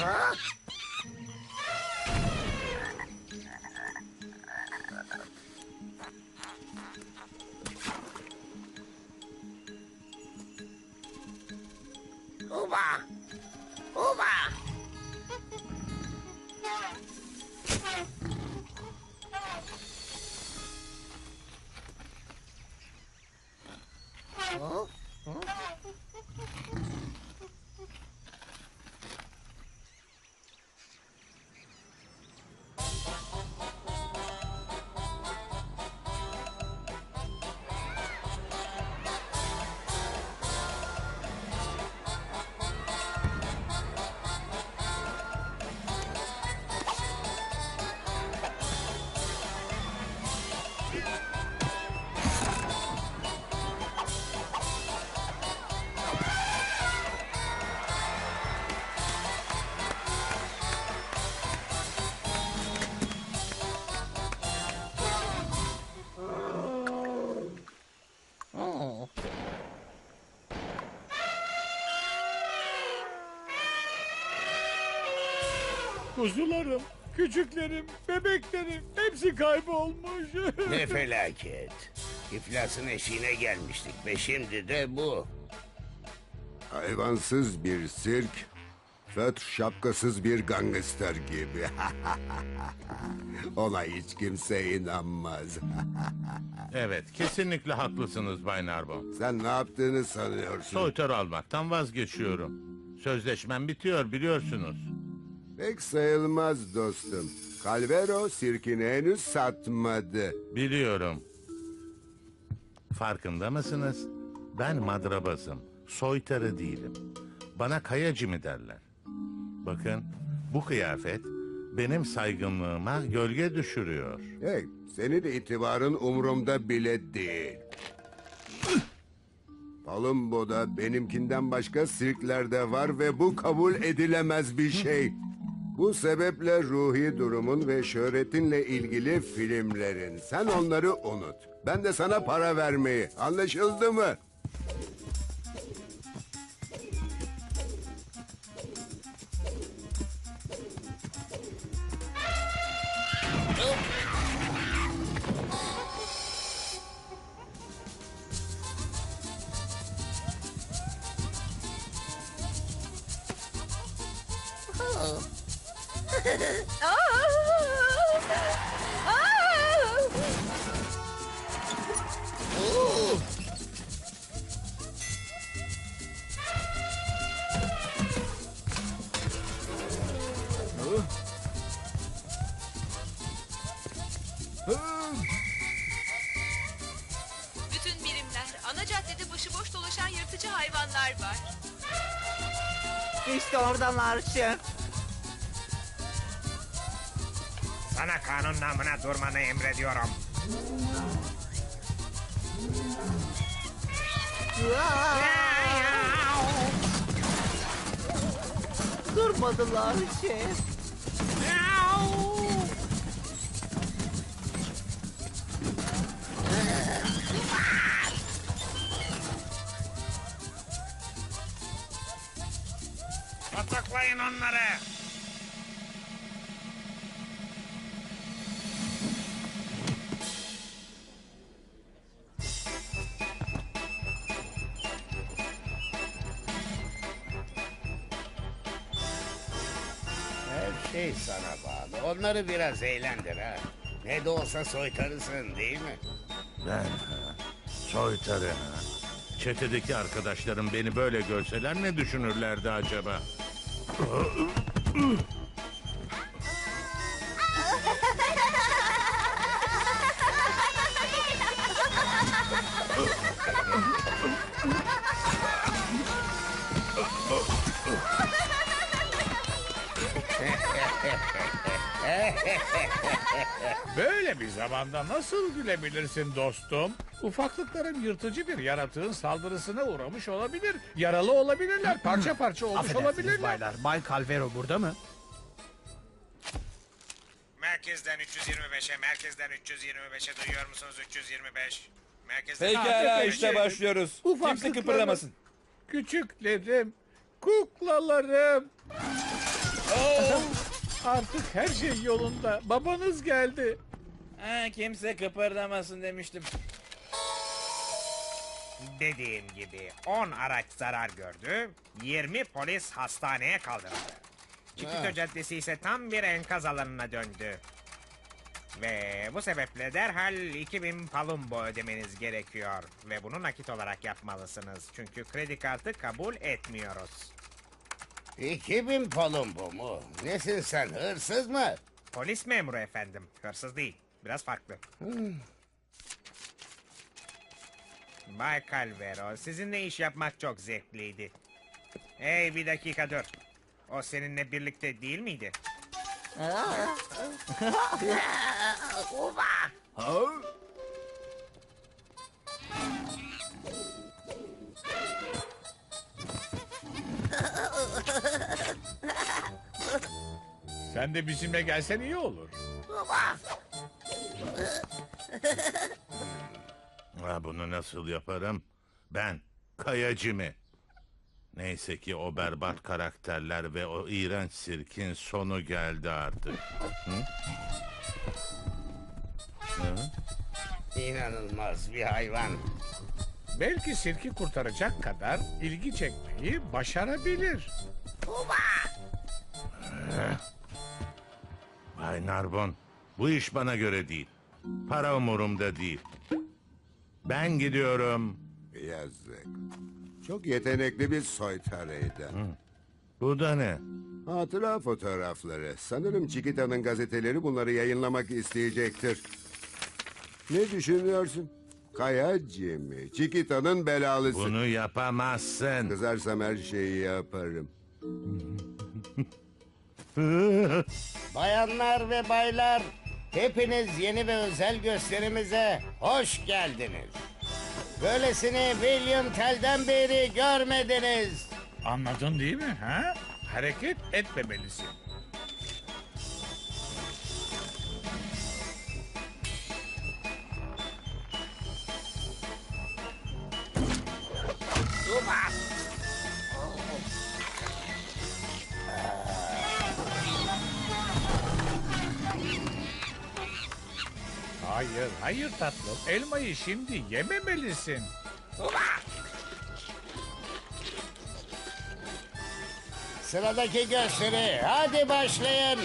Ha? Kuzularım, küçüklerim, bebeklerim hepsi kaybolmuş. Ne felaket. İflasın eşiğine gelmiştik ve şimdi de bu. Hayvansız bir sirk, föt şapkasız bir gangster gibi. Ona hiç kimse inanmaz. Evet, kesinlikle haklısınız Bay Narbon. Sen ne yaptığını sanıyorsun? Soytarı almaktan vazgeçiyorum. Sözleşmem bitiyor biliyorsunuz. Pek sayılmaz dostum. Calvero sirkini henüz satmadı. Biliyorum. Farkında mısınız? Ben madrabazım. Soytarı değilim. Bana kayacı mı derler? Bakın, bu kıyafet benim saygınlığıma gölge düşürüyor. Hey, senin itibarın umurumda bile değil. Palumbo'da benimkinden başka sirklerde var ve bu kabul edilemez bir şey. Bu sebeple ruhi durumun ve şöhretinle ilgili filmlerin. Sen onları unut. Ben de sana para vermeyi. Anlaşıldı mı? Oradalar şef. Sana kanun namına durmanı emrediyorum. Durmadılar şef. Pataklayın onları. şey sana bağlı. Onları biraz eğlendir ha. Ne de olsa soytarısın değil mi? Ben ha, soytarı ha. Çetedeki arkadaşlarım beni böyle görseler ne düşünürlerdi acaba? Böyle bir zamanda nasıl gülebilirsin dostum? Ufaklıkların yırtıcı bir yaratığın saldırısına uğramış olabilir. Yaralı olabilirler, parça parça olmuş Affedersiniz olabilirler. baylar. Bay Calvero burada mı? Merkezden 325'e, merkezden 325'e duyuyor musunuz 325? Merkezden Pekala, işte başlıyoruz. Kimse Ufaklıklarım. kıpırdamasın. Küçüklerim, kuklalarım. Artık her şey yolunda. Babanız geldi. Ha, kimse kıpırdamasın demiştim. Dediğim gibi 10 araç zarar gördü, 20 polis hastaneye kaldırıldı. Çikito Caddesi ise tam bir enkaz alanına döndü. Ve bu sebeple derhal 2000 palumbo ödemeniz gerekiyor. Ve bunu nakit olarak yapmalısınız. Çünkü kredi kartı kabul etmiyoruz. 2000 palumbo mu? Nesin sen hırsız mı? Polis memuru efendim. Hırsız değil. Biraz farklı. Bay Calvero, sizinle iş yapmak çok zevkliydi. Hey bir dakika dur. O seninle birlikte değil miydi? Sen de bizimle gelsen iyi olur. Ha, bunu nasıl yaparım? Ben, Kayacı mı? Neyse ki o berbat karakterler ve o iğrenç sirkin sonu geldi artık. İnanılmaz bir hayvan. Belki sirki kurtaracak kadar ilgi çekmeyi başarabilir. Bay Narbon, bu iş bana göre değil. Para umurumda değil. Ben gidiyorum. Yazık. Çok yetenekli bir soytarıydı. Bu da ne? Hatıra fotoğrafları. Sanırım Çikita'nın gazeteleri bunları yayınlamak isteyecektir. Ne düşünüyorsun? Kaya Jimmy. Çikita'nın belalısı. Bunu yapamazsın. Kızarsam her şeyi yaparım. Bayanlar ve baylar, hepiniz yeni ve özel gösterimize hoş geldiniz. Böylesini William Tell'den beri görmediniz. Anladın değil mi? Ha? Hareket etmemelisin. Tatlım. Elmayı şimdi yememelisin. Sıradaki gösteri, hadi başlayın.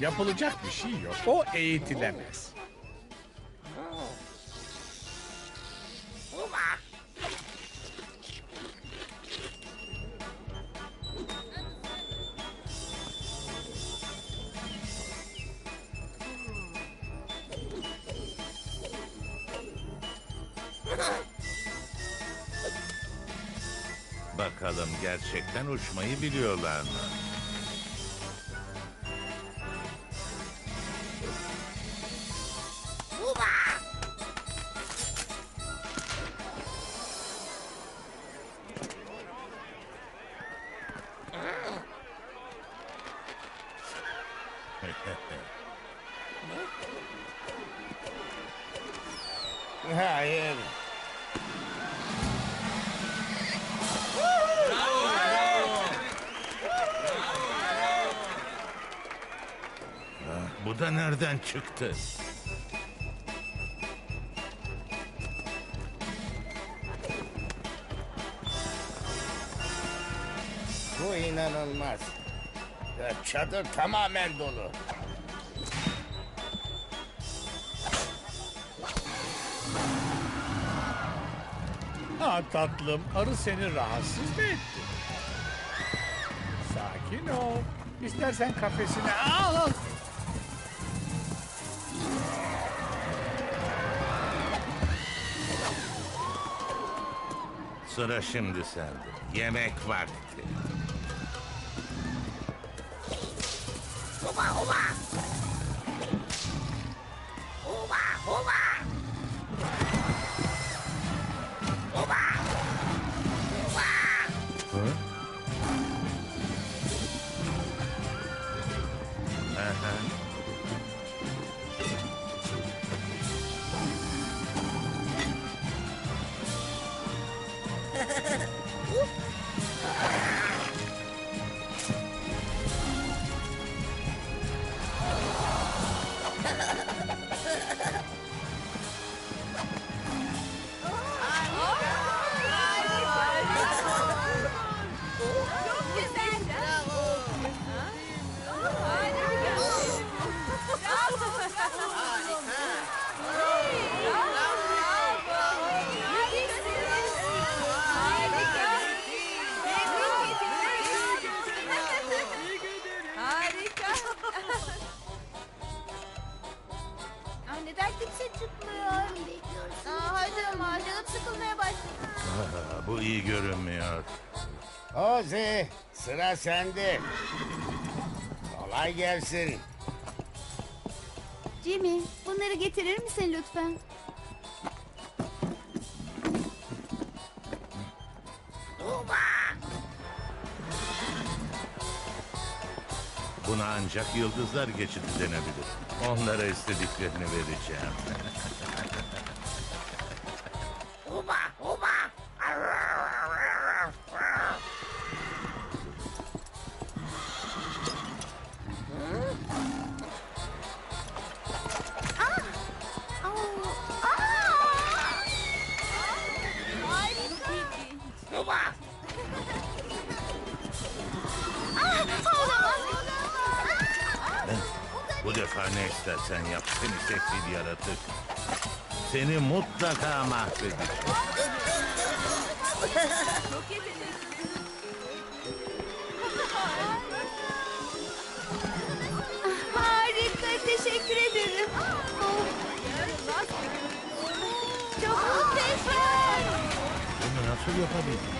Yapılacak bir şey yok. O eğitilemez. Gerçekten uçmayı biliyorlar mı? Hayır. Bu da nereden çıktı? Bu inanılmaz. Ya çadır tamamen dolu. Ha tatlım, arı seni rahatsız mı etti? Sakin ol. İstersen kafesine al al. Sıra şimdi sende. Yemek vakti. Ha ha ha! Bu iyi görünmüyor. Ozi sıra sende. Kolay gelsin. Jimmy bunları getirir misin lütfen? Buna ancak yıldızlar geçidi denebilir. Onlara istediklerini vereceğim. istersen yap seni sefil yaratık. Seni mutlaka mahvedeceğim. Çok yetenekli. Harika teşekkür ederim. Çok muhteşem. Bunu nasıl yapabildin?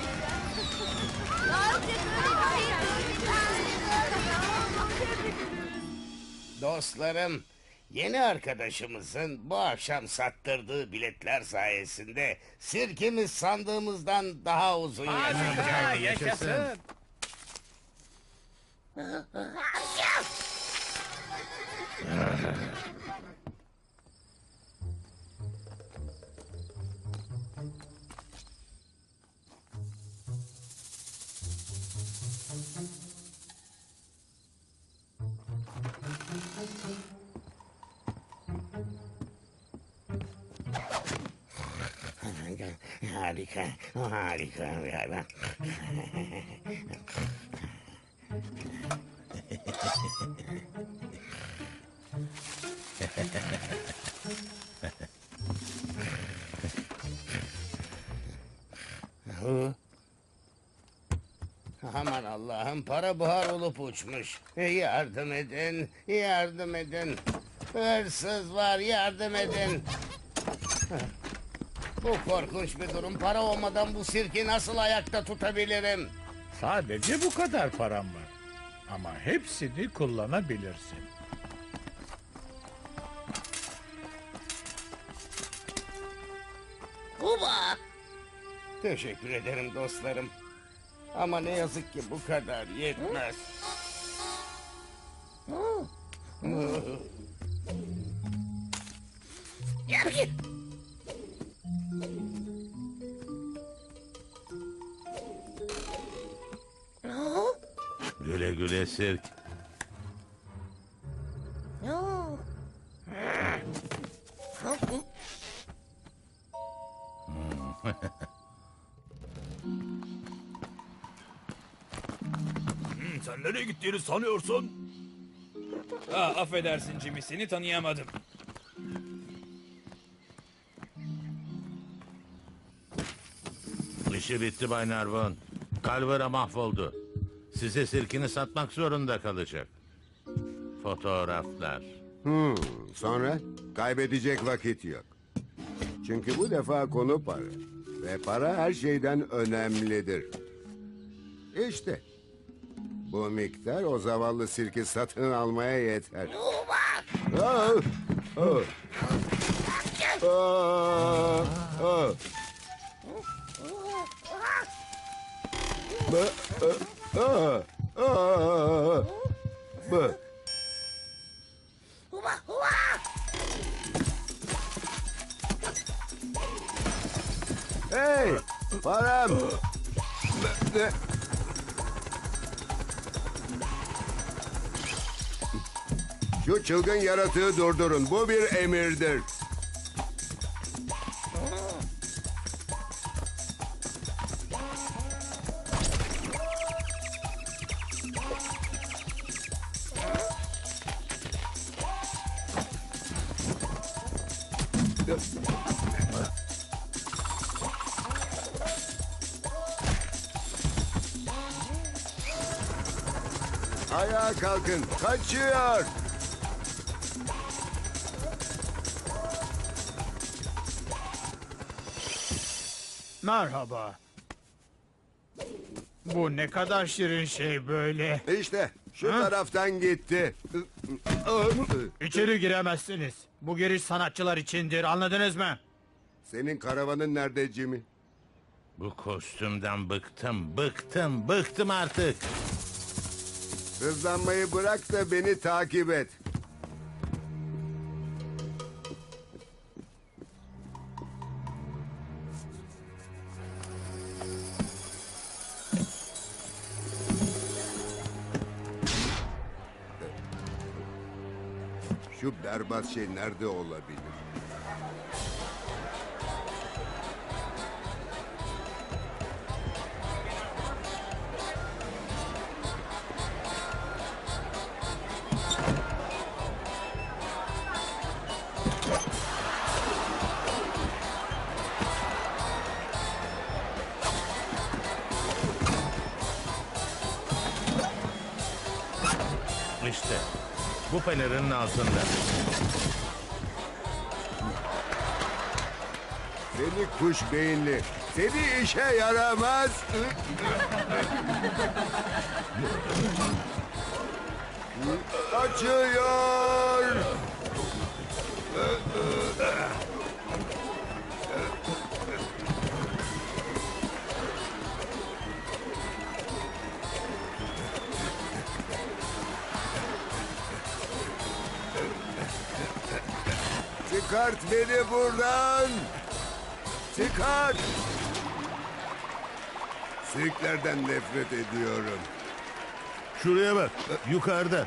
Dostlarım, yeni arkadaşımızın bu akşam sattırdığı biletler sayesinde sirkimiz sandığımızdan daha uzun yaşayacak. Yaşasın. Harika, harika. Hı? Aman Allah'ım para buhar olup uçmuş. Yardım edin, yardım edin. Hırsız var yardım edin. Bu korkunç bir durum. Para olmadan bu sirki nasıl ayakta tutabilirim? Sadece bu kadar param var. Ama hepsini kullanabilirsin. Uba! Teşekkür ederim dostlarım. Ama ne yazık ki bu kadar yetmez. Güle güle sirk. Sen nereye gittiğini sanıyorsun? Ah, affedersin Jimmy seni tanıyamadım. İşi bitti Bay Narvon. Calvera mahvoldu. Size sirkini satmak zorunda kalacak. Fotoğraflar. Hmm, sonra kaybedecek vakit yok. Çünkü bu defa konu para. Ve para her şeyden önemlidir. İşte. Bu miktar o zavallı sirki satın almaya yeter. Aa, aa. Ba- aa, aa, aa. Ba- Hey! Param! Şu çılgın yaratığı durdurun. Bu bir emirdir. Kalkın. Kaçıyor. Merhaba. Bu ne kadar şirin şey böyle. İşte şu Ha? taraftan gitti. İçeri giremezsiniz. Bu giriş sanatçılar içindir anladınız mı? Senin karavanın nerede Jimmy? Bu kostümden bıktım, bıktım, bıktım artık. Hızlanmayı bırak da beni takip et. Şu berbat şey nerede olabilir? Pelerinin altında. Seni kuş beyinli. Seni işe yaramaz. Açıyor. Çıkart beni buradan. Çıkart. Sirklerden nefret ediyorum. Şuraya bak, yukarıda.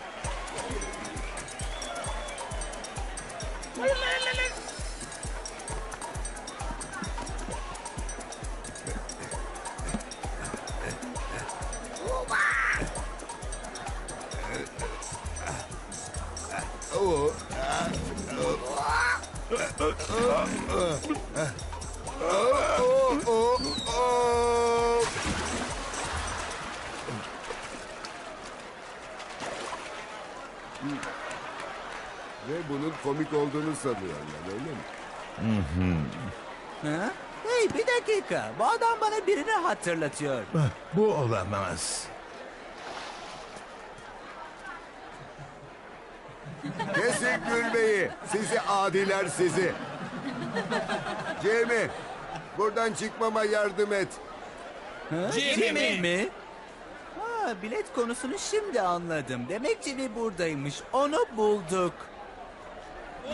Ve bunun komik olduğunu sanıyorlar öyle mi? Ha? Hey bir dakika. Bu adam bana birini hatırlatıyor. Bu olamaz. Kesin gülmeyi. Sizi adiler sizi. Jamie, buradan çıkmama yardım et. Jimmy mi? Ha, bilet konusunu şimdi anladım. Demek Jimmy buradaymış. Onu bulduk.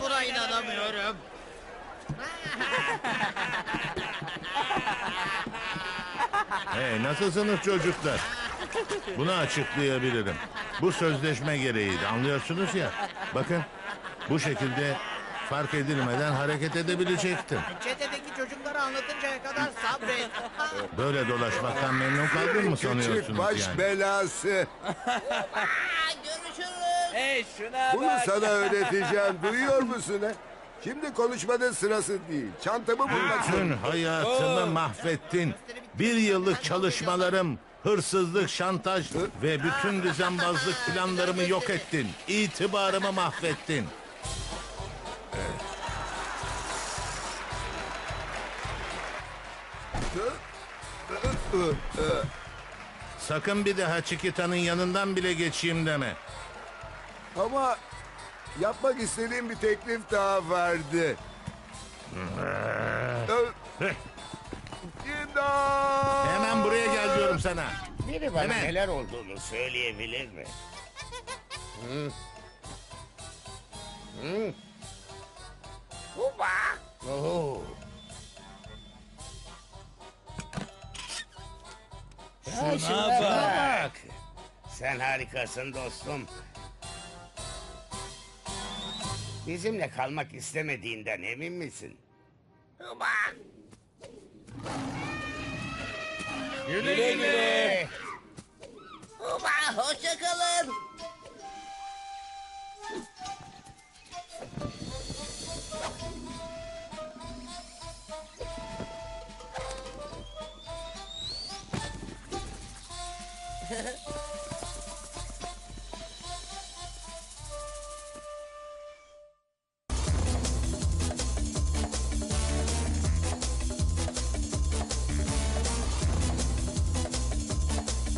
Buna inanamıyorum. Hey, nasılsınız çocuklar? Bunu açıklayabilirim. Bu sözleşme gereğiydi, anlıyorsunuz ya. Bakın, bu şekilde fark edilmeden hareket edebilecektim. Çetedeki çocuklara anlatıncaya kadar sabret. Böyle dolaşmaktan memnun kaldın mı Küçük sanıyorsunuz baş yani? belası. Görüşürüz. Hey şuna Bunu bak. sana öğreteceğim. Duyuyor musun he? Şimdi konuşmanın sırası değil. Çantamı bulmak Bütün hayatımı mahvettin. Bir yıllık çalışmalarım, hırsızlık, şantaj ve bütün düzenbazlık planlarımı yok ettin. İtibarımı mahvettin. Sakın bir daha Çikita'nın yanından bile geçeyim deme. Ama yapmak istediğim bir teklif daha vardı. İmdat! Diyorum sana. Biri bana Hemen. neler olduğunu söyleyebilir mi? Hı? Hı? Uba! Oo. Ya şuna bak. Sen harikasın dostum. Bizimle kalmak istemediğinden emin misin? Uba! Güle güle. Uba